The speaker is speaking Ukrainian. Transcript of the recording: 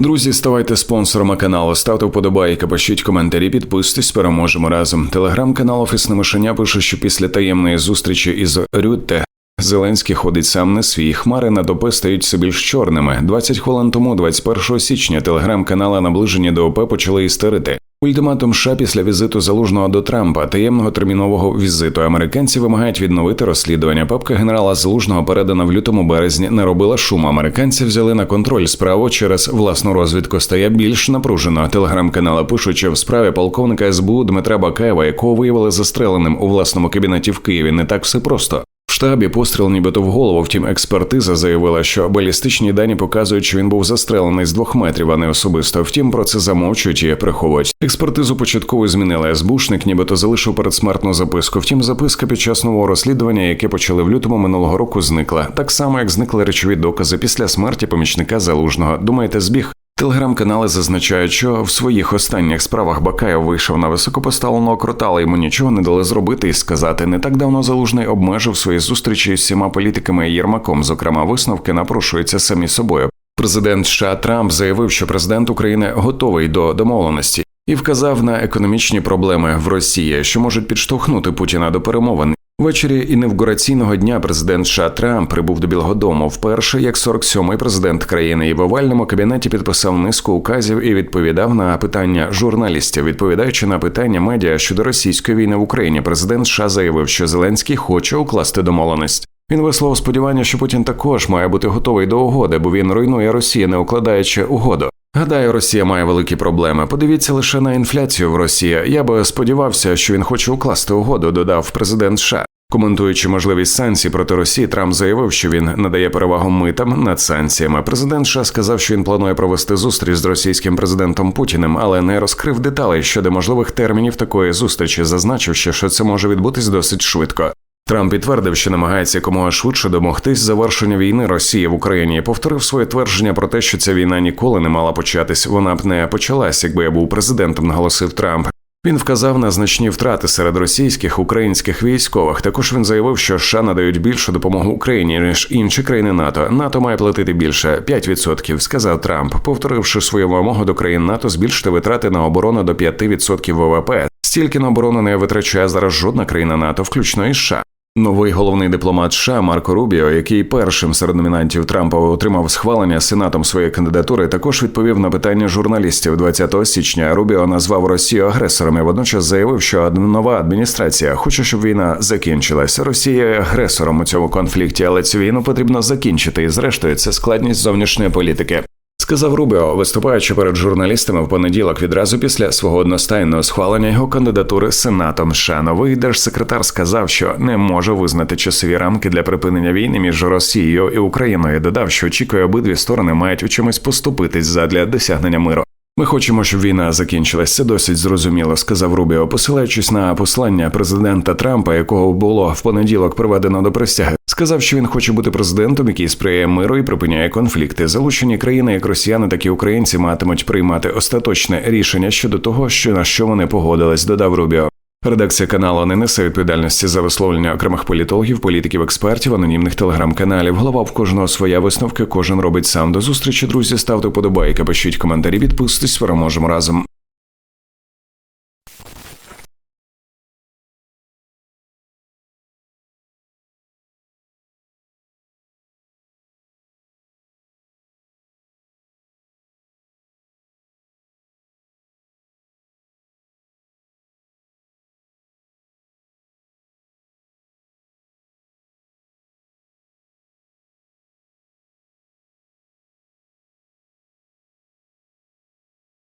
Друзі, ставайте спонсорами каналу, ставте вподобайки, пишіть коментарі, підписуйтесь, переможемо разом. Телеграм-канал Офісне Мишеня пише, що після таємної зустрічі із Рютте Зеленський ходить сам на свій. Хмари на ОП стають все більш чорними. 20 хвилин тому, 21 січня, телеграм-канали наближені до ОП почали істерити. Ультиматум США після візиту залужного до Трампа, таємного термінового візиту. Американці вимагають відновити розслідування. Папка генерала Залужного передана в лютому березні не робила шуму. Американці взяли на контроль справу через власну розвідку. Стає більш напружено. Телеграм-канали пишуть, що в справі полковника СБУ Дмитра Бакаєва, якого виявили застреленим у власному кабінеті в Києві, не так все просто. Штабі постріл нібито в голову. Втім, експертиза заявила, що балістичні дані показують, що він був застрелений з двох метрів, а не особисто. Втім, про це замовчують і приховують. Експертизу початково змінили. СБУшник нібито залишив передсмертну записку. Втім, записка під час нового розслідування, яке почали в лютому минулого року, зникла так само, як зникли речові докази після смерті помічника залужного. Думаєте, збіг? Телеграм-канали зазначають, що в своїх останніх справах Бакаєв вийшов на високопоставленого крота, але йому нічого не дали зробити і сказати. Не так давно залужний обмежив свої зустрічі з всіма політиками і Єрмаком. Зокрема, висновки напрошуються самі собою. Президент США Трамп заявив, що президент України готовий до домовленості і вказав на економічні проблеми в Росії, що можуть підштовхнути Путіна до перемовин. Ввечері інавгураційного дня президент США Трамп прибув до Білого Дому вперше як 47-й президент країни і в овальному кабінеті підписав низку указів і відповідав на питання журналістів. Відповідаючи на питання медіа щодо російської війни в Україні, президент США заявив, що Зеленський хоче укласти домовленість. Він висловив сподівання, що Путін також має бути готовий до угоди, бо він руйнує Росію, не укладаючи угоду. Гадаю, Росія має великі проблеми. Подивіться лише на інфляцію в Росії. Я би сподівався, що він хоче укласти угоду, додав президент США. Коментуючи можливість санкцій проти Росії, Трамп заявив, що він надає перевагу митам над санкціями. Президент США сказав, що він планує провести зустріч з російським президентом Путіним, але не розкрив деталей щодо можливих термінів такої зустрічі, зазначивши, що це може відбутись досить швидко. Трамп підтвердив, що намагається якомога швидше домогтись завершення війни Росії в Україні. Повторив своє твердження про те, що ця війна ніколи не мала початись. Вона б не почалась, якби я був президентом, наголосив Трамп. Він вказав на значні втрати серед російських українських військових. Також він заявив, що США надають більшу допомогу Україні ніж інші країни НАТО. НАТО має платити більше 5%, сказав Трамп, повторивши свою вимогу до країн НАТО збільшити витрати на оборону до 5% ВВП. Стільки на оборону не витрачає зараз жодна країна НАТО, включно і США. Новий головний дипломат США Марко Рубіо, який першим серед номінантів Трампа отримав схвалення сенатом своєї кандидатури, також відповів на питання журналістів 20 січня. Рубіо назвав Росію агресором і водночас заявив, що нова адміністрація хоче, щоб війна закінчилася. Росія є агресором у цьому конфлікті, але цю війну потрібно закінчити. І зрештою це складність зовнішньої політики. Сказав Рубіо, виступаючи перед журналістами в понеділок, відразу після свого одностайного схвалення його кандидатури сенатом США. Новий держсекретар сказав, що не може визнати часові рамки для припинення війни між Росією і Україною. Додав, що очікує, обидві сторони мають у чомусь поступитись задля досягнення миру. Ми хочемо, щоб війна закінчилась. Це досить зрозуміло, сказав Рубіо, посилаючись на послання президента Трампа, якого було в понеділок приведено до присяги. Сказав, що він хоче бути президентом, який сприяє миру і припиняє конфлікти. Залучені країни, як росіяни, так і українці матимуть приймати остаточне рішення щодо того, що на що вони погодились. Додав Рубіо. Редакція каналу не несе відповідальності за висловлення окремих політологів, політиків, експертів, анонімних телеграм-каналів. Голова в кожного своя висновка, кожен робить сам. До зустрічі, друзі. Ставте подобайки, пишіть коментарі, підписуйтесь, переможемо разом.